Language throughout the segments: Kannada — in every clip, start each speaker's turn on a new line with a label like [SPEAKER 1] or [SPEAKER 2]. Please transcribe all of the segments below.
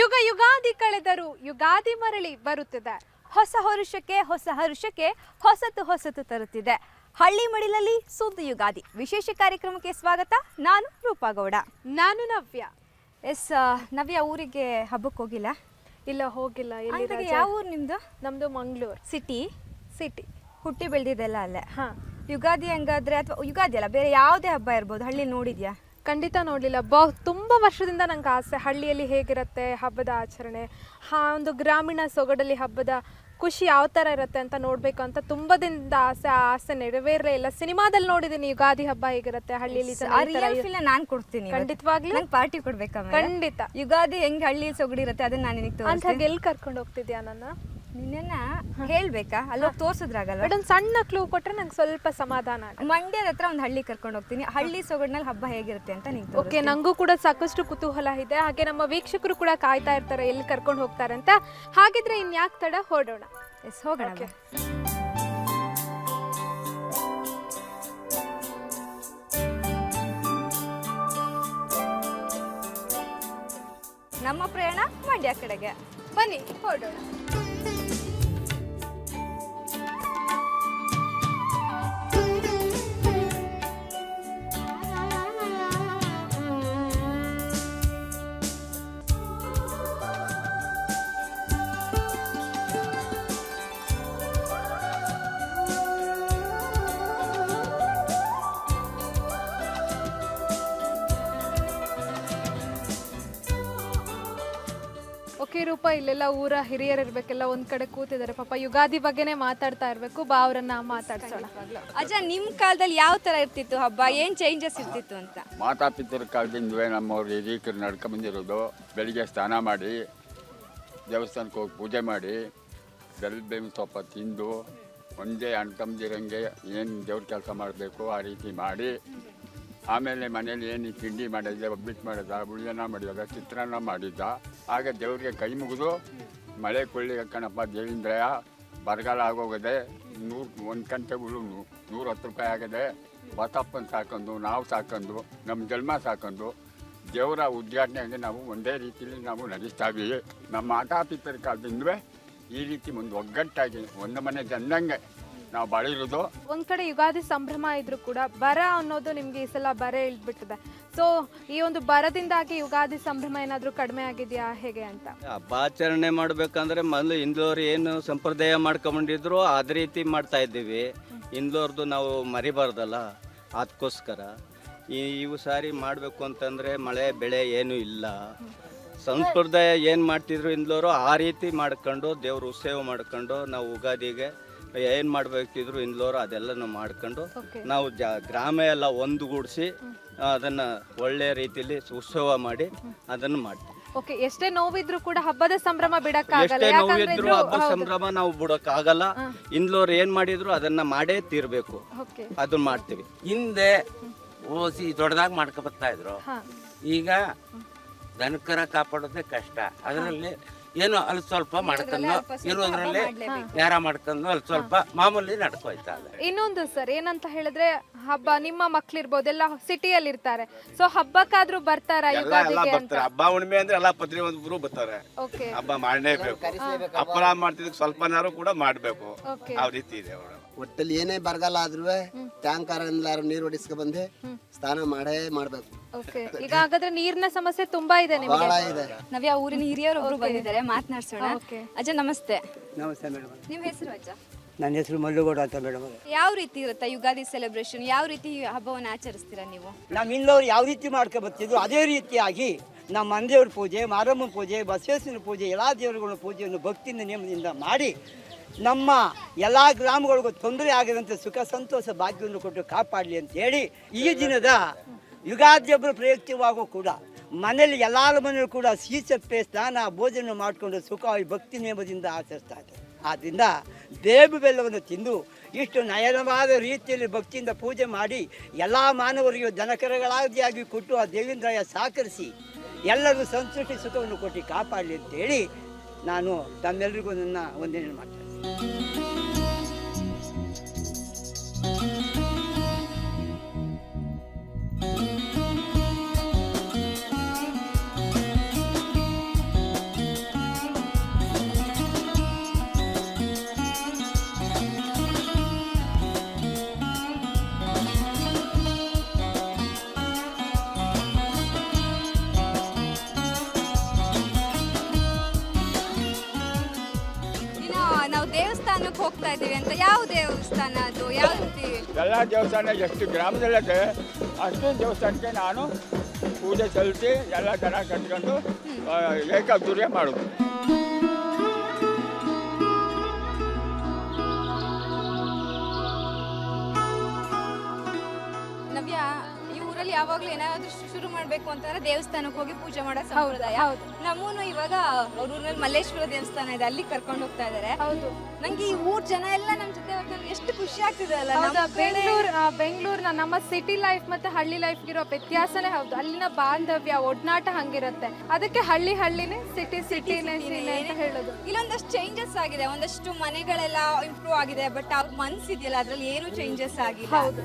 [SPEAKER 1] ಯುಗ ಯುಗಾದಿ ಕಳೆದರು ಯುಗಾದಿ ಮರಳಿ ಬರುತ್ತಿದೆ.
[SPEAKER 2] ಹೊಸ ಹರುಷಕ್ಕೆ ಹೊಸ ಹರುಷಕ್ಕೆ ಹೊಸತು ಹೊಸತು ತರುತ್ತಿದೆ. ಹಳ್ಳಿ ಮಡಿಲಲ್ಲಿ ಸುದ್ದಿ ಯುಗಾದಿ. ವಿಶೇಷ ಕಾರ್ಯಕ್ರಮಕ್ಕೆ ಸ್ವಾಗತ. ನಾನು ರೂಪಾಗೌಡ
[SPEAKER 1] ನಾನು ನವ್ಯ.
[SPEAKER 2] ಎಸ್ ನವ್ಯ ಊರಿಗೆ ಹಬ್ಬಕ್ಕೆ ಹೋಗಿಲ್ಲ?
[SPEAKER 1] ಇಲ್ಲ ಹೋಗಿಲ್ಲ?
[SPEAKER 2] ಯಾವ ಊರು ನಿಮ್ದು?
[SPEAKER 1] ನಮ್ದು ಮಂಗಳೂರು.
[SPEAKER 2] ಸಿಟಿ?
[SPEAKER 1] ಸಿಟಿ.
[SPEAKER 2] ಹುಟ್ಟಿ ಬೆಳೆದಿದ್ದೆಲ್ಲ ಅಲ್ಲೇ?
[SPEAKER 1] ಹಾಂ.
[SPEAKER 2] ಯುಗಾದಿ ಹಂಗಾದ್ರೆ ಅಥವಾ ಯುಗಾದಿ ಅಲ್ಲ ಬೇರೆ ಯಾವುದೇ ಹಬ್ಬ ಇರ್ಬೋದು. ಹಳ್ಳಿ ನೋಡಿದ್ಯಾ?
[SPEAKER 1] ಖಂಡಿತ ನೋಡಲಿಲ್ಲ. ಬಹು ತುಂಬ ವರ್ಷದಿಂದ ನಂಗೆ ಆಸೆ. ಹಳ್ಳಿಯಲ್ಲಿ ಹೇಗಿರುತ್ತೆ ಹಬ್ಬದ ಆಚರಣೆ ಹಾ ಒಂದು ಗ್ರಾಮೀಣ ಸೊಗಡಲ್ಲಿ ಹಬ್ಬದ ಖುಷಿ ಯಾವ ಥರ ಇರುತ್ತೆ ಅಂತ ನೋಡಬೇಕು ಅಂತ ತುಂಬ ದಿನದ ಆಸೆ. ಆ ಆಸೆ ನೆರವೇರಲೇ ಇಲ್ಲ. ಸಿನಿಮಾದಲ್ಲಿ ನೋಡಿದ್ದೀನಿ ಯುಗಾದಿ ಹಬ್ಬ ಹೇಗಿರುತ್ತೆ ಹಳ್ಳಿಯಲ್ಲಿ
[SPEAKER 2] ನಾನು ಕೊಡ್ತೀನಿ
[SPEAKER 1] ಖಂಡಿತವಾಗ್ಲಿ?
[SPEAKER 2] ನಂಗೆ ಪಾರ್ಟಿ ಕೊಡ್ಬೇಕು
[SPEAKER 1] ಖಂಡಿತ.
[SPEAKER 2] ಯುಗಾದಿ ಹೆಂಗ್ ಹಳ್ಳಿ ಸೊಗಡಿರುತ್ತೆ ಅದನ್ನ ನಾನು
[SPEAKER 1] ಅಂತ
[SPEAKER 2] ಗೆಲ್
[SPEAKER 1] ಎಲ್ಲಿ ಕರ್ಕೊಂಡು ಹೋಗ್ತಿದ್ಯಾ ನನ್ನ?
[SPEAKER 2] ನಿನ್ನ ಹೇಳ್ಬೇಕಾ? ಅಲ್ಲೋಗಿ ತೋರ್ಸಿದ್ರಾಗಲ್ಲ
[SPEAKER 1] ಬಟ್ ಒಂದು ಸಣ್ಣ ಕ್ಲೂ ಕೊಟ್ರೆ ನಂಗೆ ಸ್ವಲ್ಪ ಸಮಾಧಾನ
[SPEAKER 2] ಮಂಡ್ಯದ ಹತ್ರ ಒಂದು ಹಳ್ಳಿ ಕರ್ಕೊಂಡು ಹೋಗ್ತೀನಿ. ಹಳ್ಳಿ ಸೊಗಡ್ನಲ್ಲಿ ಹಬ್ಬ ಹೇಗಿರುತ್ತೆ ಅಂತ ನಿಂಗೆ
[SPEAKER 1] ಓಕೆ ನಂಗೂ ಕೂಡ ಸಾಕಷ್ಟು ಕುತೂಹಲ ಇದೆ. ಹಾಗೆ ನಮ್ಮ ವೀಕ್ಷಕರು ಕೂಡ ಕಾಯ್ತಾ ಇರ್ತಾರೆ ಎಲ್ಲಿ ಕರ್ಕೊಂಡು ಹೋಗ್ತಾರಂತ ಅಂತ. ಹಾಗಿದ್ರೆ ಇನ್ಯಾಕ್ ತಡ ಹೊರಡೋಣ
[SPEAKER 2] ಎಸ್ ಹೋಗೋಣ ನಮ್ಮ ಪ್ರಯಾಣ ಮಂಡ್ಯ ಕಡೆಗೆ.
[SPEAKER 1] ಬನ್ನಿ ಹೊರಡೋಣ ಇಲ್ಲೆಲ್ಲ ಊರ ಹಿರಿಯರು ಇರ್ಬೇಕೆಲ್ಲ ಒಂದ್ ಕಡೆ ಕೂತಿದ್ದಾರೆ. ಪಾಪ ಯುಗಾದಿ ಬಗ್ಗೆನೇ ಮಾತಾಡ್ತಾ ಇರ್ಬೇಕು. ಬಾ ಅವ್ರನ್ನ ಮಾತಾಡ್ಸೋಣ.
[SPEAKER 2] ಅಜ್ಜ ನಿಮ್ಮ ಕಾಲದಲ್ಲಿ ಯಾವ ತರ ಇರ್ತಿತ್ತು ಹಬ್ಬ? ಏನ್ ಚೇಂಜಸ್ ಇರ್ತಿತ್ತು ಅಂತ?
[SPEAKER 3] ಮಾತಾಪಿತರ ಕಾಲದಿಂದಲೇ ನಮ್ಮವ್ರು ಹಿರೀಕರು ನಡ್ಕೊಂಬಂದಿರೋದು ಬೆಳಿಗ್ಗೆ ಸ್ನಾನ ಮಾಡಿ ದೇವಸ್ಥಾನಕ್ಕೆ ಹೋಗಿ ಪೂಜೆ ಮಾಡಿ ಬೆಲ್ ಬೇವಿನ ಸೊಪ್ಪ ತಿಂದು ಒಂದೇ ಅಣ್ಣ ತಮ್ಮದಿರಂಗೆ ಏನು ದೇವ್ರ ಕೆಲಸ ಮಾಡಬೇಕು ಆ ರೀತಿ ಮಾಡಿ ಆಮೇಲೆ ಮನೇಲಿ ಏನು ತಿಂಡಿ ಮಾಡಿದ್ದೆ ಒಬ್ಬಿಟ್ಟು ಮಾಡಿದ ಉಳ್ಳೆನ ಮಾಡಿದ, ಚಿತ್ರಾನ್ನ ಮಾಡಿದ್ದ. ಆಗ ದೇವ್ರಿಗೆ ಕೈ ಮುಗಿದು, ಮಳೆ ಕೊಳ್ಳಿ ಕಣಪ್ಪ ದೇವೇಂದ್ರಯ್ಯ ಬರಗಾಲ ಆಗೋಗಿದೆ, ನೂರು, ಒಂದು ಗಂಟೆ ಉಳು ನೂರ ಹತ್ತು ರೂಪಾಯಿ ಆಗಿದೆ. ಬಸಪ್ಪನ ಸಾಕೊಂಡು ನಾವು ಸಾಕೊಂಡು ನಮ್ಮ ಜನ್ಮ ಸಾಕೊಂಡು ದೇವರ ಉದ್ಘಾಟನೆಗೆ ನಾವು ಒಂದೇ ರೀತಿಯಲ್ಲಿ ನಾವು ನಡೆಸ್ತಾವಿ ನಮ್ಮ ಮಾತಾಪಿತರ ಕಾಲದಿಂದಲೇ ಈ ರೀತಿ ಒಂದು ಒಗ್ಗಟ್ಟಾಗಿ, ಒಂದು ಮನೆ ಜನಂಗೆ ನಾವು ಬಾಳಿರೋದು.
[SPEAKER 1] ಒಂದ್ ಕಡೆ ಯುಗಾದಿ ಸಂಭ್ರಮ ಇದ್ರು ಕೂಡ ಬರ ಅನ್ನೋದು ನಿಮ್ಗೆ ಈ ಸಲ ಬರ ಇಳ್ದ್ಬಿಟ್ಟಿದೆ ಸೊ ಈ ಒಂದು ಬರದಿಂದಾಗಿ ಯುಗಾದಿ ಸಂಭ್ರಮ ಏನಾದ್ರೂ ಕಡಿಮೆ ಆಗಿದೆಯಾ ಹೇಗೆ ಅಂತ?
[SPEAKER 4] ಹಬ್ಬ ಆಚರಣೆ ಮಾಡ್ಬೇಕಂದ್ರೆ ಮೊದಲು ಹಿಂದೋರು ಏನು ಸಂಪ್ರದಾಯ ಮಾಡ್ಕೊಂಡಿದ್ರು ಅದೇ ರೀತಿ ಮಾಡ್ತಾ ಇದ್ದೀವಿ. ಹಿಂದೋರ್ದು ನಾವು ಮರಿಬಾರ್ದಲ್ಲ ಅದಕ್ಕೋಸ್ಕರ ಈ ಇವು ಸಾರಿ ಮಾಡಬೇಕು ಅಂತಂದರೆ ಮಳೆ ಬೆಳೆ ಏನೂ ಇಲ್ಲ. ಸಂಪ್ರದಾಯ ಏನು ಮಾಡ್ತಿದ್ರು ಇಂದ್ಲೋರು ಆ ರೀತಿ ಮಾಡ್ಕೊಂಡು ದೇವ್ರ ಉತ್ಸವ ಮಾಡ್ಕೊಂಡು ನಾವು ಉಗಾದಿಗೆ ಏನು ಮಾಡಬೇಕಿದ್ರು ಇಂದ್ಲೋರ ಅದೆಲ್ಲನೂ ಮಾಡ್ಕೊಂಡು ನಾವು ಜ ಗ್ರಾಮ ಎಲ್ಲ ಒಂದುಗೂಡಿಸಿ ಅದನ್ನು ಒಳ್ಳೆ ರೀತಿಯಲ್ಲಿ ಉತ್ಸವ ಮಾಡಿ ಅದನ್ನು ಮಾಡ್ತೀವಿ.
[SPEAKER 1] ಓಕೆ ಎಷ್ಟೇ ನೋವಿದ್ರು ಕೂಡ ಹಬ್ಬದ ಸಂಭ್ರಮ ಬಿಡಕ್ಕಾಗಲ್ಲ.
[SPEAKER 4] ಎಷ್ಟೇ ನೋವಿದ್ರು
[SPEAKER 1] ಹಬ್ಬದ
[SPEAKER 4] ಹಬ್ಬ ಸಂಭ್ರಮ ನಾವು ಬಿಡಕ್ಕಾಗಲ್ಲ. ಆಗಲ್ಲ ಏನು ಮಾಡಿದ್ರು ಅದನ್ನ ಮಾಡೇ ತೀರ್ಬೇಕು. ಅದನ್ನ ಮಾಡ್ತೀವಿ.
[SPEAKER 5] ಹಿಂದೆ ಓಸಿ ದೊಡ್ಡದಾಗಿ ಮಾಡ್ಕೊ ಬರ್ತಾ ಇದ್ರು. ಈಗ ದನಕರ ಕಾಪಾಡೋದೇ ಕಷ್ಟ. ಅದರಲ್ಲಿ ಏನೋ ಅಲ್ಲಿ ಸ್ವಲ್ಪ ಮಾಡ್ಕೊಂಡು ಇರೋದ್ರಲ್ಲಿ ನೇರ ಮಾಡ್ಕೊಂಡು ಅಲ್ಲಿ ಸ್ವಲ್ಪ ಮಾಮೂಲಿ ನಡ್ಕೋಯ್ತಾ ಇದೆ
[SPEAKER 1] ಇನ್ನೊಂದು ಸರ್ ಏನಂತ ಹೇಳಿದ್ರೆ ಹಬ್ಬ ನಿಮ್ಮ ಮಕ್ಳಿರ್ಬೋದು ಎಲ್ಲ ಸಿಟಿಯಲ್ಲಿ ಇರ್ತಾರೆ ಸೊ ಹಬ್ಬಕ್ಕಾದ್ರೂ ಬರ್ತಾರ ಯುಗಾದಿಗೆ ಅಂತ?
[SPEAKER 6] ಬರ್ತಾರೆ. ಹಬ್ಬ ಹುಣ್ಣಿಮೆ ಅಂದ್ರೆ ಎಲ್ಲ ಪತ್ರಿ ಒಂದ್ರು ಬರ್ತಾರೆ.
[SPEAKER 1] ಓಕೆ
[SPEAKER 6] ಹಬ್ಬ ಮಾಡಲೇಬೇಕು. ಹಪ್ಪಳ ಮಾಡ್ತಿದ್ದಕ್ಕೆ ಸ್ವಲ್ಪನಾರು ಕೂಡ ಮಾಡ್ಬೇಕು.
[SPEAKER 1] ಓಕೆ
[SPEAKER 6] ಆ ರೀತಿ ಇದೆ ಅವಳು
[SPEAKER 7] ಒಟ್ಟಲ್ಲಿ ಏನೇ ಬರಗಾಲ ಆದ್ರೂ ಟ್ಯಾಂಕರ್ ಎಲ್ಲಾರು ನೀರು ಹೊಡಿಸ್ಕೊ ಬಂದೆ ಸ್ನಾನ ಮಾಡೇ ಮಾಡ್ಬೇಕು.
[SPEAKER 1] ಓಕೆ ಈಗ ಹಾಗಾದ್ರೆ ನೀರಿನ ಸಮಸ್ಯೆ ತುಂಬಾ ಇದೆ ನಿಮಗೆ.
[SPEAKER 7] ಬಹಳ ಇದೆ.
[SPEAKER 2] ನವ್ಯ ಊರಿನ ಹಿರಿಯರು ಒಬ್ರು ಬಂದಿದ್ದಾರೆ ಮಾತನಾಡ್ಸೋಣ.
[SPEAKER 1] Okay.
[SPEAKER 2] ಅಜ್ಜ ನಮಸ್ತೆ.
[SPEAKER 8] ನಮಸ್ತೆ ಮೇಡಮ್.
[SPEAKER 2] ನಿಮ್ಮ ಹೆಸರು ಅಜ್ಜ?
[SPEAKER 8] ನನ್ನ ಹೆಸರು ಮಲ್ಲುಗೌಡ ಅಂತ ಮೇಡಮ್
[SPEAKER 2] ಯಾವ ರೀತಿ ಇರುತ್ತೆ ಯುಗಾದಿ ಸೆಲೆಬ್ರೇಷನ್ ಯಾವ ರೀತಿ ಹಬ್ಬವನ್ನ ಹಬ್ಬವನ್ನು ಆಚರಿಸ್ತೀರಾ ನೀವು?
[SPEAKER 8] ನಮ್ಮ ಇಲ್ಲವರು ಯಾವ ರೀತಿ ಮಾಡ್ಕೊ ಬರ್ತಿದ್ರು ಅದೇ ರೀತಿಯಾಗಿ ನಮ್ಮ ಮಂದೇವ್ರ ಪೂಜೆ ಮಾರಮ್ಮನ ಪೂಜೆ ಬಸವೇಶ್ವರ ಪೂಜೆ ಎಲ್ಲ ದೇವರುಗಳ ಪೂಜೆಯನ್ನು ಭಕ್ತಿಯಿಂದ ನಿಯಮದಿಂದ ಮಾಡಿ ನಮ್ಮ ಎಲ್ಲ ಗ್ರಾಮಗಳಿಗೂ ತೊಂದರೆ ಆಗದಂತೆ ಸುಖ ಸಂತೋಷ ಭಾಗ್ಯವನ್ನು ಕೊಟ್ಟು ಕಾಪಾಡಲಿ ಅಂತ ಹೇಳಿ ಈ ದಿನದ ಯುಗಾದಿ ಹಬ್ಬ ಪ್ರಯುಕ್ತವಾಗೂ ಕೂಡ ಮನೆಯಲ್ಲಿ ಎಲ್ಲರ ಮನೆಯಲ್ಲೂ ಕೂಡ ಸಿಹಿ ಸ್ನಾನ, ಭೋಜನ ಮಾಡಿಕೊಂಡು ಸುಖವಾಗಿ ಭಕ್ತಿ ನೇಮದಿಂದ ಆಚರಿಸ್ತಾ ಇದ್ದಾರೆ ಆದ್ದರಿಂದ ಬೇವು ಬೆಲ್ಲವನ್ನು ತಿಂದು ಇಷ್ಟು ನಯನವಾದ ರೀತಿಯಲ್ಲಿ ಭಕ್ತಿಯಿಂದ ಪೂಜೆ ಮಾಡಿ ಎಲ್ಲ ಮಾನವರಿಗೂ ದನಕರಗಳಾದಿಯಾಗಿ ಕೊಟ್ಟು ಆ ದೇವೇಂದ್ರಯ್ಯ ಸಹಕರಿಸಿ ಎಲ್ಲರಿಗೂ ಸಂತೃಷ್ಟಿ ಸುಖವನ್ನು ಕೊಟ್ಟು ಕಾಪಾಡಲಿ ಅಂತೇಳಿ ನಾನು ತಮ್ಮೆಲ್ಲರಿಗೂ ನನ್ನ ವಂದನೆ ಮಾಡ್ತೇನೆ.
[SPEAKER 2] ಹೋಗ್ತಾ ಇದೀವಿ ಅಂತ. ಯಾವ ದೇವಸ್ಥಾನ ಅದು ಯಾವ ರೀತಿ?
[SPEAKER 3] ಎಲ್ಲ ದೇವಸ್ಥಾನ ಎಷ್ಟು ಗ್ರಾಮದಲ್ಲಿದೆ ಅಷ್ಟೊಂದು ದೇವಸ್ಥಾನಕ್ಕೆ ನಾನು ಪೂಜೆ ಸಲ್ಲಿಸಿ ಎಲ್ಲ ಚೆನ್ನಾಗಿ ಕಟ್ಕೊಂಡು ಲೇಖ ಏಕಾದ್ದುರ್ಯ ಮಾಡೋದು.
[SPEAKER 2] ಯಾವಾಗ್ಲೂ ಏನಾದ್ರೂ ಶುರು ಮಾಡ್ಬೇಕು ಅಂತಂದ್ರೆ ದೇವಸ್ಥಾನಕ್ಕೆ ಹೋಗಿ ಪೂಜೆ ಮಾಡೋ ಸಂಪ್ರದಾಯ.
[SPEAKER 1] ಹೌದು.
[SPEAKER 2] ನಮ್ಮೂನು ಇವಾಗ ಅವ್ರ ಊರಲ್ಲಿ ಮಲ್ಲೇಶ್ವರ ದೇವಸ್ಥಾನ ಇದೆ ಅಲ್ಲಿ ಕರ್ಕೊಂಡು ಹೋಗ್ತಾ ಇದಾರೆ.
[SPEAKER 1] ಹೌದು.
[SPEAKER 2] ನಂಗೆ ಈ ಊರ್ ಜನ ಎಲ್ಲ ನಮ್ ಜೊತೆ ಎಷ್ಟು ಖುಷಿ ಆಗ್ತಿದೆ ಅಲ್ಲ
[SPEAKER 1] ಬೆಂಗ್ಳೂರ್ ಬೆಂಗಳೂರಿನ ನಮ್ಮ ಸಿಟಿ ಲೈಫ್ ಮತ್ತೆ ಹಳ್ಳಿ ಲೈಫ್ ಇರೋ ವ್ಯತ್ಯಾಸನೇ ಹೌದು. ಅಲ್ಲಿನ ಬಾಂಧವ್ಯ ಒಡನಾಟ ಹಂಗಿರುತ್ತೆ. ಅದಕ್ಕೆ ಹಳ್ಳಿ ಹಳ್ಳಿನೇ ಸಿಟಿ ಸಿಟಿನೇ ಹೇಳೋದು.
[SPEAKER 2] ಇಲ್ಲೊಂದಷ್ಟು ಚೇಂಜಸ್ ಆಗಿದೆ. ಒಂದಷ್ಟು ಮನೆಗಳೆಲ್ಲ ಇಂಪ್ರೂವ್ ಆಗಿದೆ ಬಟ್ ಅವ್ರ ಮನ್ಸಿದೆಯಲ್ಲ ಅದ್ರಲ್ಲಿ ಏನು ಚೇಂಜಸ್ ಆಗಿಲ್ಲ.
[SPEAKER 1] ಹೌದು.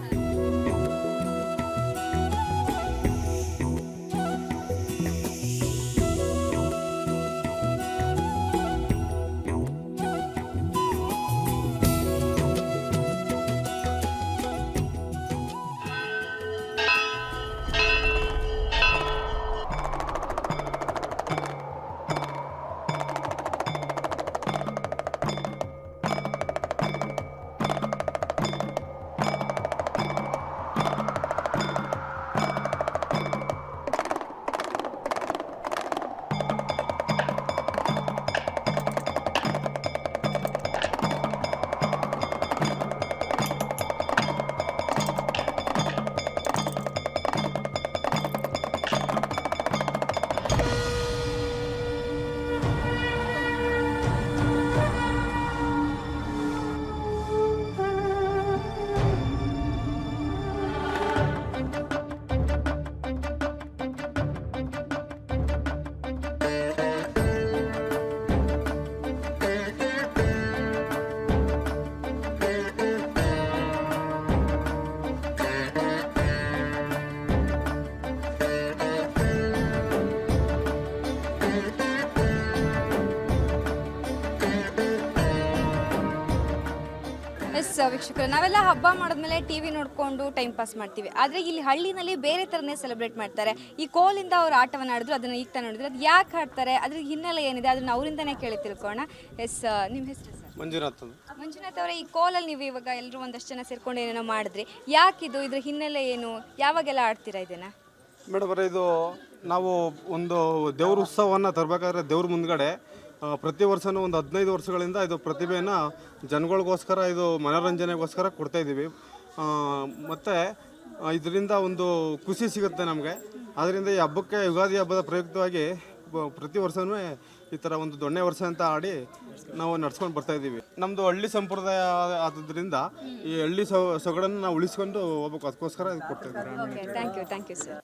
[SPEAKER 2] ವೀಕ್ಷಕರು ನಾವೆಲ್ಲ ಹಬ್ಬ ಮಾಡಿದ್ಮೇಲೆ ಟಿ ವಿ ನೋಡ್ಕೊಂಡು ಟೈಮ್ ಪಾಸ್ ಮಾಡ್ತೀವಿ. ಆದರೆ ಇಲ್ಲಿ ಹಳ್ಳಿನಲ್ಲಿ ಬೇರೆ ಥರನೇ ಸೆಲೆಬ್ರೇಟ್ ಮಾಡ್ತಾರೆ. ಈ ಕೋಲಿಂದ ಅವ್ರು ಆಟವನ್ನು ಆಡಿದ್ರು ಅದನ್ನು ಈಗ ನೋಡಿದ್ರು. ಅದು ಯಾಕೆ ಆಡ್ತಾರೆ ಅದ್ರ ಹಿನ್ನೆಲೆ ಏನಿದೆ ಅದನ್ನ ಅವರಿಂದನೇ ಕೇಳಿ ತಿಳ್ಕೊಳ್ಳೋಣ. ಎಸ್ ನಿಮ್ಮ ಹೆಸರು ಸರ್
[SPEAKER 6] ಮಂಜುನಾಥ್
[SPEAKER 2] ಮಂಜುನಾಥ್ ಅವರೇ ಈ ಕೋಲಲ್ಲಿ ನೀವು ಇವಾಗ ಎಲ್ಲರೂ ಒಂದಷ್ಟು ಜನ ಸೇರ್ಕೊಂಡು ಏನೇನೋ ಮಾಡಿದ್ರಿ. ಯಾಕಿದು ಇದ್ರ ಹಿನ್ನೆಲೆ ಏನು ಯಾವಾಗೆಲ್ಲ ಆಡ್ತೀರಾ ಇದನ್ನ?
[SPEAKER 6] ಮೇಡಮ್ ಅವರೇ ಇದು ನಾವು ಒಂದು ದೇವ್ರ ಉತ್ಸವವನ್ನು ತರಬೇಕಾದ್ರೆ ದೇವ್ರ ಮುಂದ್ಗಡೆ ಪ್ರತಿ ವರ್ಷನೂ ಒಂದು ಹದಿನೈದು ವರ್ಷಗಳಿಂದ ಇದು ಪ್ರತಿಭೆಯನ್ನು ಜನಗಳಿಗೋಸ್ಕರ, ಇದು ಮನೋರಂಜನೆಗೋಸ್ಕರ ಕೊಡ್ತಾಯಿದ್ದೀವಿ ಮತ್ತು ಇದರಿಂದ ಒಂದು ಖುಷಿ ಸಿಗುತ್ತೆ ನಮಗೆ. ಅದರಿಂದ ಈ ಹಬ್ಬಕ್ಕೆ ಯುಗಾದಿ ಹಬ್ಬದ ಪ್ರಯುಕ್ತವಾಗಿ ಪ್ರತಿ ವರ್ಷವೂ ಈ ಥರ ಒಂದು ದೊಣ್ಣೆ ವರ್ಷ ಅಂತ ಆಡಿ ನಾವು ನಡ್ಸ್ಕೊಂಡು ಬರ್ತಾ ಇದ್ದೀವಿ. ನಮ್ಮದು ಹಳ್ಳಿ ಸಂಪ್ರದಾಯ ಆದ್ರಿಂದ ಈ ಹಳ್ಳಿ ಸೊಗಡನ್ನು ನಾವು ಉಳಿಸ್ಕೊಂಡು ಹೋಗ್ಬೇಕು. ಅದಕ್ಕೋಸ್ಕರ ಕೊಡ್ತಾ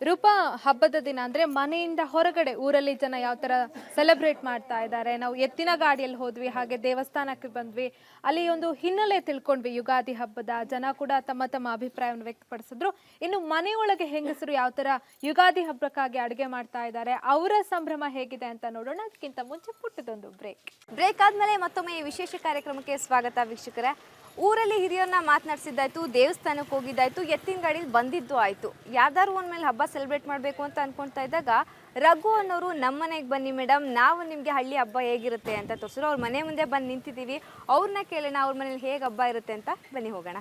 [SPEAKER 1] ರೂಪ, ಹಬ್ಬದ ದಿನ ಅಂದ್ರೆ ಮನೆಯಿಂದ ಹೊರಗಡೆ ಊರಲ್ಲಿ ಜನ ಯಾವ ತರ ಸೆಲೆಬ್ರೇಟ್ ಮಾಡ್ತಾ ಇದ್ದಾರೆ? ನಾವು ಎತ್ತಿನ ಗಾಡಿಯಲ್ಲಿ ಹೋದ್ವಿ, ಹಾಗೆ ದೇವಸ್ಥಾನಕ್ಕೆ ಬಂದ್ವಿ. ಅಲ್ಲಿ ಒಂದು ಹಿನ್ನೆಲೆ ತಿಳ್ಕೊಂಡ್ವಿ, ಯುಗಾದಿ ಹಬ್ಬದ. ಜನ ಕೂಡ ತಮ್ಮ ತಮ್ಮ ಅಭಿಪ್ರಾಯವನ್ನು ವ್ಯಕ್ತಪಡಿಸಿದ್ರು. ಇನ್ನು ಮನೆಯೊಳಗೆ ಹೆಂಗಸರು ಯಾವ ತರ ಯುಗಾದಿ ಹಬ್ಬಕ್ಕಾಗಿ ಅಡುಗೆ ಮಾಡ್ತಾ ಇದ್ದಾರೆ? ಅವರ ಸಂಭ್ರಮ ಹೇಗಿದೆ ಅಂತ ನೋಡೋಣ. ಅದಕ್ಕಿಂತ ಮುಂಚೆ ಪುಟ್ಟದೊಂದು ಬ್ರೇಕ್.
[SPEAKER 2] ಬ್ರೇಕ್ ಆದ್ಮೇಲೆ ಮತ್ತೊಮ್ಮೆ ಈ ವಿಶೇಷ ಕಾರ್ಯಕ್ರಮಕ್ಕೆ ಸ್ವಾಗತ ವೀಕ್ಷಕರ. ಊರಲ್ಲಿ ಹಿರಿಯರನ್ನ ಮಾತನಾಡಿಸಿದ್ದಾಯ್ತು, ದೇವಸ್ಥಾನಕ್ಕೆ ಹೋಗಿದ್ದಾಯ್ತು ಎತ್ತಿನ ಗಾಡಿಲಿ ಬಂದಿದ್ದು ಆಯ್ತು. ಯಾವ್ದಾದ್ರು ಒಂದ್ ಮೇಲೆ ಹಬ್ಬ ಸೆಲೆಬ್ರೇಟ್ ಮಾಡಬೇಕು ಅಂತ ಅನ್ಕೊಂತಾ ಇದ್ದಾಗ, ರಘು ಅನ್ನೋರು ನಮ್ಮ ಮನೆಗೆ ಬನ್ನಿ ಮೇಡಮ್ ನಾವು ನಿಮಗೆ ಹಳ್ಳಿ ಹಬ್ಬ ಹೇಗಿರುತ್ತೆ ಅಂತ ತೋರಿಸಿದ್ರು. ಅವ್ರ ಮನೆ ಮುಂದೆ ಬಂದು ನಿಂತಿದ್ದೀವಿ. ಅವ್ರನ್ನ ಕೇಳೋಣ, ಅವ್ರ ಮನೇಲಿ ಹೇಗೆ ಹಬ್ಬ ಇರುತ್ತೆ ಅಂತ ಬನ್ನಿ ಹೋಗೋಣ.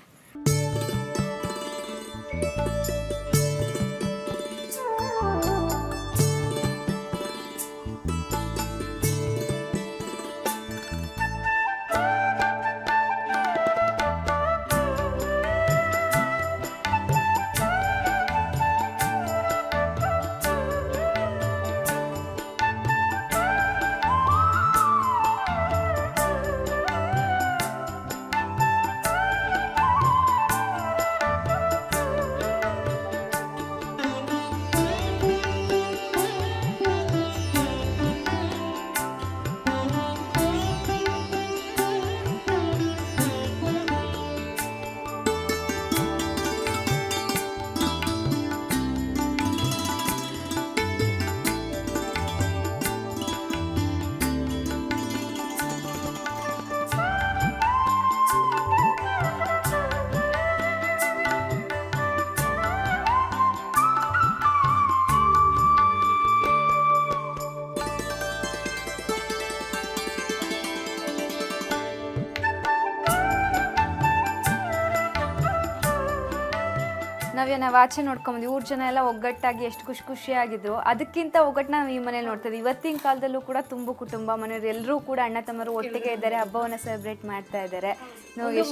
[SPEAKER 2] ನವ್ಯ ನಾವು ಆಚೆ ನೋಡ್ಕೊಂಬಂದ್ವಿ. ಊರ್ ಜನ ಎಲ್ಲ ಒಗ್ಗಟ್ಟಾಗಿ ಎಷ್ಟು ಖುಷಿ ಖುಷಿಯಾಗಿದ್ರು. ಅದಕ್ಕಿಂತ ಒಗ್ಗಟ್ಟು ನಾವು ಈ ಮನೇಲಿ ನೋಡ್ತೀವಿ ಇವತ್ತಿನ ಕಾಲದಲ್ಲೂ ಕೂಡ ತುಂಬು ಕುಟುಂಬ ಮನೆಯವರು ಎಲ್ಲರೂ ಕೂಡ ಅಣ್ಣ ತಮ್ಮರು ಒಟ್ಟಿಗೆ ಇದ್ದಾರೆ ಹಬ್ಬವನ್ನು ಸೆಲೆಬ್ರೇಟ್ ಮಾಡ್ತಾ ಇದ್ದಾರೆ.